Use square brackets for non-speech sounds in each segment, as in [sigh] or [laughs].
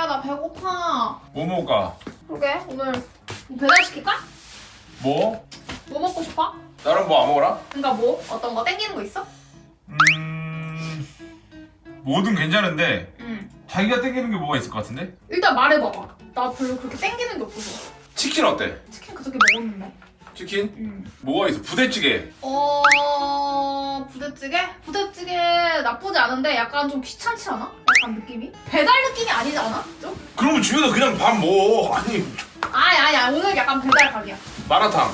자기야 나 배고파. 뭐 먹을까? 그러게 오늘 뭐 배달 시킬까? 뭐? 뭐 먹고 싶어? 나랑 뭐안 먹어라? 그러니까 뭐 어떤 거 땡기는 거 있어? 음... 뭐든 괜찮은데 응. 자기가 땡기는 게 뭐가 있을 것 같은데? 일단 말해봐봐. 나 별로 그렇게 땡기는 게 없어서. 치킨 어때? 치킨 그저께 먹었는데. 치킨? 응. 뭐가 있어? 부대찌개 어 부대찌개? 부대찌개 나쁘지 않은데 약간 좀 귀찮지 않아? 약간 느낌이? 배달 느낌이 아니지 않아? 좀? 그러면 집에서 그냥 밥 먹어 아니 아니 아니야 오늘 약간 배달 가게야. 마라탕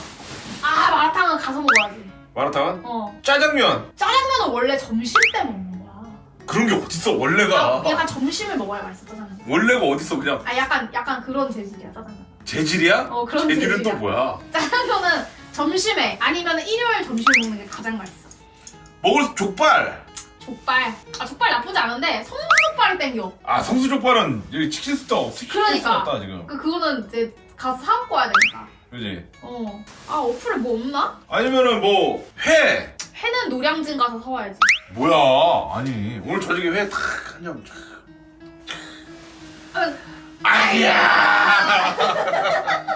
아 마라탕은 가서 먹어야지. 마라탕은? 어 짜장면 짜장면은 원래 점심 때 먹는 거야. 그런 게 어딨어 원래가 야, 약간 점심을 먹어야 맛있어 짜장면. 원래가 어딨어 그냥 아 약간 약간 그런 재질이야 짜장면. 재질이야? 어 그런 재질은 재질이야. 또 뭐야? 짜장면은 점심에 아니면 일요일 점심에 먹는 게 가장 맛있어. 먹을 수 족발 족발. 아 족발 나쁘지 않은데 성수 족발이 땡겨. 아 성수 족발은 여기 치킨 수도 없 그러니까. 수 없다 지금 그 그거는 이제 가서 사 먹고 와야 되니까. 그지? 어. 아 어플에 뭐 없나? 아니면은 뭐 회 회는 노량진 가서 사와야지. 뭐야 아니 오늘 저녁에 회탁 한점 아, 아야 어, [laughs]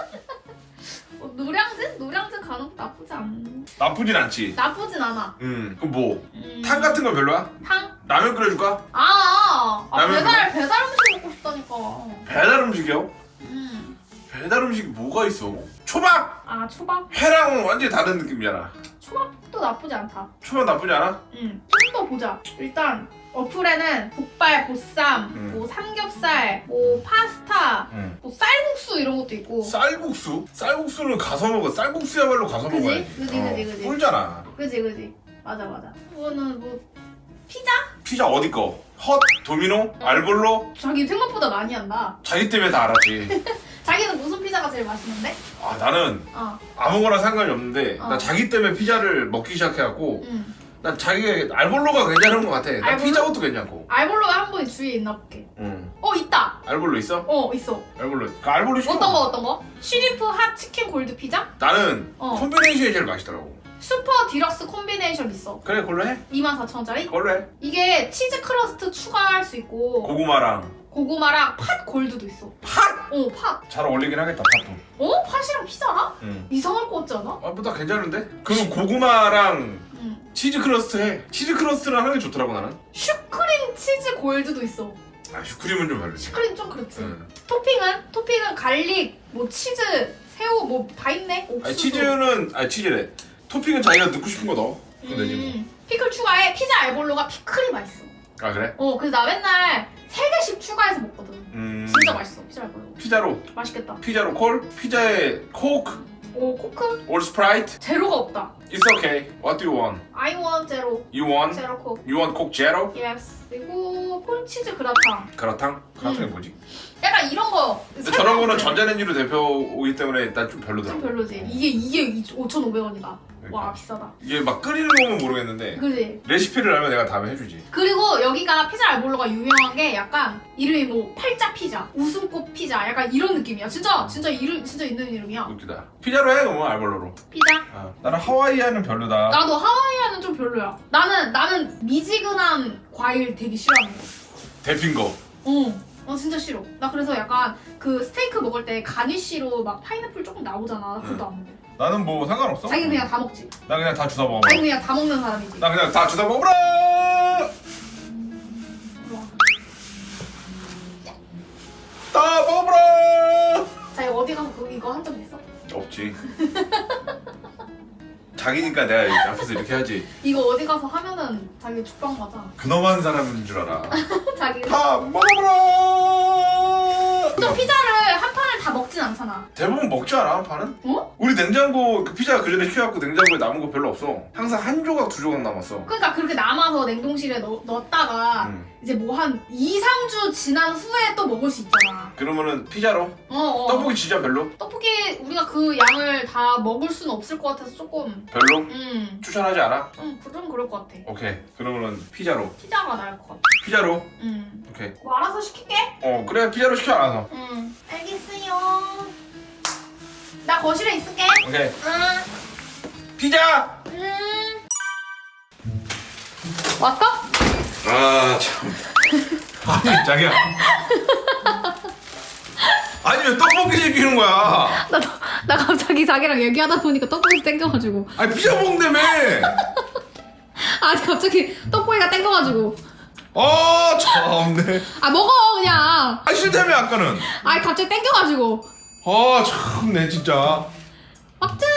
노량진? 노량진 가는 것도 나쁘지 않. 나쁘진 않지 나쁘진 않아. 음 그럼 뭐? 음, 탕 같은 건 별로야? 탕? 라면 끓여줄까? 아, 아 라면 배달 배달 음식 먹고 싶다니까. 배달 음식이요? 음. 배달 음식이 뭐가 있어? 초밥! 아 초밥? 회랑은 완전히 다른 느낌이잖아 초밥도 나쁘지 않다. 초밥 나쁘지 않아? 음. 좀 더 보자. 일단 어플에는 족발, 보쌈, 음. 뭐 삼겹살, 뭐 파스타, 응뭐 쌀국수 이런 것도 있고. 쌀국수? 쌀국수는 가서 먹어 쌀국수야말로 가서 그지? 먹어야지 그지, 그지, 그지. 꿀잖아 그지 그지. 맞아 맞아. 그거는 뭐 피자? 피자 어디 거? 헛? 도미노? 알볼로? 자기 생각보다 많이 한다. 자기 때문에 다 알았지 [laughs] 자기는 무슨 피자가 제일 맛있는데? 아 나는 어. 아무거나 상관이 없는데 어. 나 자기 때문에 피자를 먹기 시작해갖고 응. 난 자기 알볼로가 괜찮은 것 같아 난 알볼로? 피자것도 괜찮고 알볼로가 한번 주위에 있나 볼게. 응 어 있다. 알볼로 있어? 어 있어. 알볼로 그 알볼로 시켜 어떤 거 어떤 거? 쉬리프 핫 치킨 골드 피자? 나는 어. 콤비네이션이 제일 맛있더라고 슈퍼 디럭스 콤비네이션 있어. 그래 그걸로 해 24,000원짜리? 그걸로 해 이게 치즈 크러스트 추가할 수 있고 고구마랑 고구마랑 팥 골드도 있어. 팥! 어 팥. 잘 어울리긴 하겠다 팥도 어? 팥이랑 피자랑? 응 이상할 것 같지 않아? 아, 뭐다 괜찮은데? 그럼 고구마랑 응. 치즈 크러스트 해. 치즈 크러스트를 하는 게 좋더라고 나는. 슈크림 치즈 골드도 있어. 아 슈크림은 좀 별로지. 슈크림 좀 그렇지. 응. 토핑은? 토핑은 갈릭, 뭐 치즈, 새우 뭐 다 있네. 옥수수. 아니 치즈는 아니 치즈래. 토핑은 자기가 넣고 싶은 거 넣어. 되지 뭐. 음, 피클 추가해. 피자 알볼로가 피클이 맛있어. 아 그래? 어, 그래서 나 맨날 세 개씩 추가해서 먹거든. 음. 진짜 맛있어. 피자 알볼로. 피자로 맛있겠다. 피자로 콜, 피자에 코크, 오, 코크 올 스프라이트. 제로가 없다. It's okay. What do you want? I want 제로. You want? 제로 코크. You want Coke Zero? Yes. 그리고 폴치즈 그라탕. 그라탕? 그라탕이 음. 뭐지? 약간 이런 거. 근데 저런 거는. 전자레인지로 데펴오기 때문에 난좀좀 별로더라고. 별로지. 이게 이게 5,500원이다. 와. 비싸다. 이게 막 끓이는 거면 모르겠는데 그지? 레시피를 알면 내가 다음에 해주지. 그리고 여기가 피자 알볼로가 유명한 게 약간 이름이 뭐 팔자 피자, 웃음꽃 피자, 약간 이런 느낌이야. 진짜 진짜 이름 진짜 있는 이름이야. 웃기다. 피자로 해 그러면 알볼로로. 피자. 아, 나는 하와이안은 별로다. 나도 하와이안은 좀 별로야. 나는 나는 미지근한 과일 되게 싫어하는 거. 데핀 거. 어. 어 진짜 싫어. 나 그래서 약간 그 스테이크 먹을 때 가니쉬로 막 파인애플 조금 나오잖아. 나 그것도 안 먹어. 나는 뭐 상관없어. 자기 는 그냥 다 먹지. 나 그냥 다 주워 먹어. 자기 는 그냥 다 먹는 사람이지. 나 그냥 다 주워 먹어라. 좋아. 다 먹어라. 자기 어디 가서 그 이거 한 적 있어? 없지. [laughs] 자기니까 내가 이렇게 앞에서 이렇게 하지. 이거 어디 가서 하면은 자기 죽방 맞아. 근엄한 사람인 줄 알아. [laughs] 자기. 다 먹어라. 또 피자를 한 다 먹진 않잖아. 대부분 먹지 않아 한 판은? 어? 우리 냉장고 그 피자 그 전에 시켜갖고 냉장고에 남은 거 별로 없어. 항상 한 조각 두 조각 남았어. 그러니까 그렇게 남아서 냉동실에 넣, 넣었다가 음. 이제 뭐 한 2, 3주 지난 후에 또 먹을 수 있잖아. 그러면은 피자로 어, 어. 떡볶이 진짜 별로? 떡볶이 우리가 그 양을 다 먹을 수는 없을 것 같아서 조금 별로? 음, 추천하지 않아? 좀, 좀 그럴 것 같아. 오케이. 그러면은 피자로. 피자가 나을 것 같아. 피자로. 음. 오케이. 뭐 알아서 시킬게. 어 그래 피자로 시켜 알아서. 음. 알겠어요. 나 거실에 있을게. 오케이. 응. 피자. 음. 왔어? 아 참. 아니 자기야. 땡기는 거야 나, 나 갑자기 자기랑 얘기하다 보니까 떡볶이 땡겨가지고 아니 피자 먹는다며 아니 갑자기 떡볶이가 땡겨가지고 아 참네. 아 먹어 그냥. 아 싫다며 아까는. 아니 갑자기 땡겨가지고. 아 참네 진짜. 막장